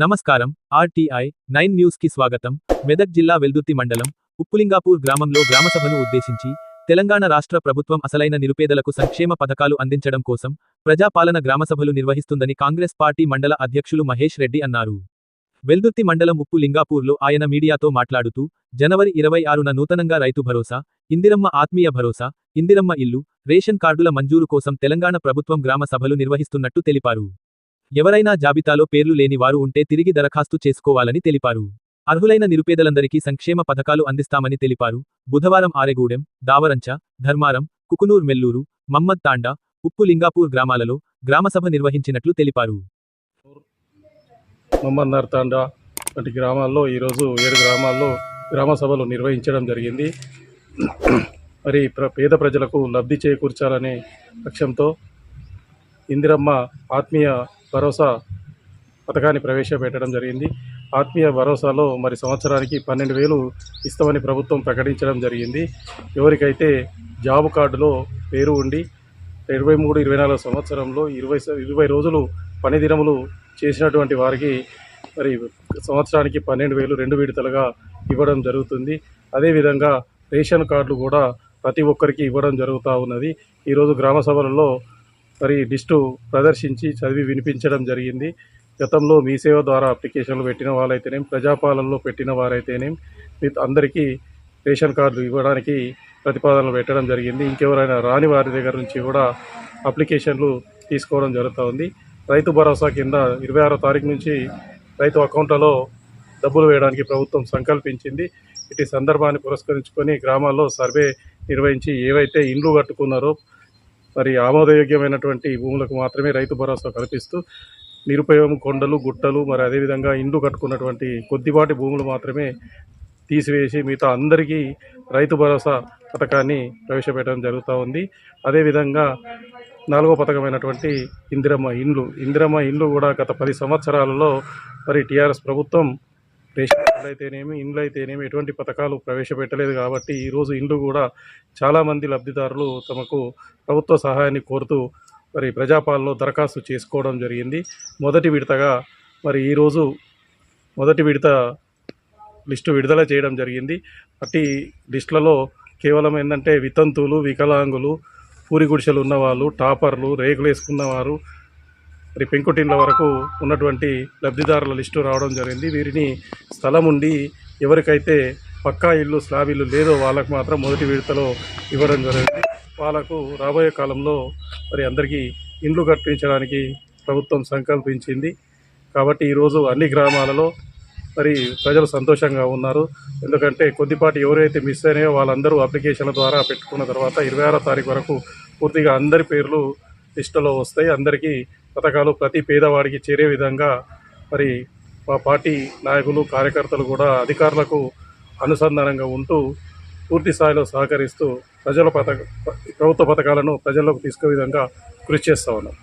నమస్కారం RTI nine న్యూస్కి స్వాగతం. మెదక్ జిల్లా వెల్దుర్తి మండలం ఉప్పులింగాపూర్ గ్రామంలో గ్రామసభను ఉద్దేశించి తెలంగాణ రాష్ట్ర ప్రభుత్వం అసలైన నిరుపేదలకు సంక్షేమ పథకాలు అందించడం కోసం ప్రజాపాలన గ్రామసభలు నిర్వహిస్తుందని కాంగ్రెస్ పార్టీ మండల అధ్యక్షులు మహేష్ రెడ్డి అన్నారు. వెల్దుర్తి మండలం ఉప్పు లింగాపూర్లో ఆయన మీడియాతో మాట్లాడుతూ జనవరి ఇరవై ఆరున నూతనంగా రైతు భరోసా ఇందిరమ్మ ఆత్మీయ భరోసా ఇందిరమ్మ ఇల్లు రేషన్ కార్డుల మంజూరు కోసం తెలంగాణ ప్రభుత్వం గ్రామ సభలు నిర్వహిస్తున్నట్టు తెలిపారు. ఎవరైనా జాబితాలో పేర్లు లేని వారు ఉంటే తిరిగి దరఖాస్తు చేసుకోవాలని తెలిపారు. అర్హులైన నిరుపేదలందరికీ సంక్షేమ పథకాలు అందిస్తామని తెలిపారు. బుధవారం ఆరెగూడెం దావరంచ ధర్మారం కుకునూర్ మెల్లూరు మమ్మద్ తాండా ఉప్పు లింగాపూర్ గ్రామాలలో గ్రామసభ నిర్వహించినట్లు తెలిపారు. మమ్మన్నార్ తాండా వంటి గ్రామాల్లో ఈరోజు ఏడు గ్రామాల్లో గ్రామ సభలు నిర్వహించడం జరిగింది. మరి ప్ర పేద ప్రజలకు లబ్ధి చేకూర్చాలనే లక్ష్యంతో ఇందిరమ్మ ఆత్మీయ భరోసా పథకాన్ని ప్రవేశపెట్టడం జరిగింది. ఆత్మీయ భరోసాలో మరి సంవత్సరానికి పన్నెండు వేలు ఇస్తామని ప్రభుత్వం ప్రకటించడం జరిగింది. ఎవరికైతే జాబ్ కార్డులో పేరు ఉండి ఇరవై మూడు ఇరవై నాలుగు సంవత్సరంలో ఇరవై ఇరవై రోజులు పని దినములు చేసినటువంటి వారికి మరి సంవత్సరానికి పన్నెండు వేలు రెండు విడతలుగా ఇవ్వడం జరుగుతుంది. అదేవిధంగా రేషన్ కార్డులు కూడా ప్రతి ఒక్కరికి ఇవ్వడం జరుగుతూ ఉన్నది. ఈరోజు గ్రామ సభలలో మరి లిస్టు ప్రదర్శించి చదివి వినిపించడం జరిగింది. గతంలో మీ సేవ ద్వారా అప్లికేషన్లు పెట్టిన వాళ్ళైతేనేం ప్రజాపాలనలో పెట్టిన వారైతేనేం మీ అందరికీ రేషన్ కార్డులు ఇవ్వడానికి ప్రతిపాదనలు పెట్టడం జరిగింది. ఇంకెవరైనా రాని వారి దగ్గర నుంచి కూడా అప్లికేషన్లు తీసుకోవడం జరుగుతుంది. రైతు భరోసా కింద ఇరవై ఆరో తారీఖు నుంచి రైతు అకౌంట్లలో డబ్బులు వేయడానికి ప్రభుత్వం సంకల్పించింది. ఇటు సందర్భాన్ని పురస్కరించుకొని గ్రామాల్లో సర్వే నిర్వహించి ఏవైతే ఇండ్లు కట్టుకున్నారో మరి ఆమోదయోగ్యమైనటువంటి భూములకు మాత్రమే రైతు భరోసా కల్పిస్తూ నిరుపయోగం కొండలు గుట్టలు మరి అదేవిధంగా ఇండ్లు కట్టుకున్నటువంటి కొద్దిపాటి భూములు మాత్రమే తీసివేసి మిగతా అందరికీ రైతు భరోసా పథకాన్ని ప్రవేశపెట్టడం జరుగుతూ ఉంది. అదేవిధంగా నాలుగో పథకమైనటువంటి ఇందిరమ్మ ఇండ్లు. ఇందిరమ్మ ఇండ్లు కూడా గత పది సంవత్సరాలలో మరి టీఆర్ఎస్ ప్రభుత్వం రేషన్ కార్డు అయితేనేమి ఇండ్లు అయితేనేమి ఎటువంటి పథకాలు ప్రవేశపెట్టలేదు కాబట్టి ఈరోజు ఇండ్లు కూడా చాలామంది లబ్ధిదారులు తమకు ప్రభుత్వ సహాయాన్ని కోరుతూ మరి ప్రజాపాలలో దరఖాస్తు చేసుకోవడం జరిగింది. మొదటి విడతగా మరి ఈరోజు మొదటి విడత లిస్టు విడుదల చేయడం జరిగింది. అట్టి లిస్టులలో కేవలం ఏంటంటే వితంతువులు వికలాంగులు పూరి గుడిసెలు ఉన్నవాళ్ళు టాపర్లు రేకులు వేసుకున్నవారు మరి పెంకుటిండ్ల వరకు ఉన్నటువంటి లబ్ధిదారుల లిస్టు రావడం జరిగింది. వీరిని స్థలం ఉండి ఎవరికైతే పక్కా ఇల్లు స్లాబ్ ఇల్లు లేదో వాళ్ళకు మాత్రం మొదటి విడతలో ఇవ్వడం జరిగింది. వాళ్ళకు రాబోయే కాలంలో మరి అందరికీ ఇండ్లు కట్టించడానికి ప్రభుత్వం సంకల్పించింది. కాబట్టి ఈరోజు అన్ని గ్రామాలలో మరి ప్రజలు సంతోషంగా ఉన్నారు. ఎందుకంటే కొద్దిపాటి ఎవరైతే మిస్ అయినాయో వాళ్ళందరూ అప్లికేషన్ల ద్వారా పెట్టుకున్న తర్వాత ఇరవై ఆరో తారీఖు వరకు పూర్తిగా అందరి పేర్లు లిస్టులో వస్తాయి. అందరికీ పథకాలు ప్రతి పేదవాడికి చేరే విధంగా మరి మా పార్టీ నాయకులు కార్యకర్తలు కూడా అధికారులకు అనుసంధానంగా ఉంటూ పూర్తి స్థాయిలో సహకరిస్తూ ప్రజల పథక ప్రభుత్వ పథకాలను ప్రజల్లోకి తీసుకునే విధంగా కృషి చేస్తూ ఉన్నాం.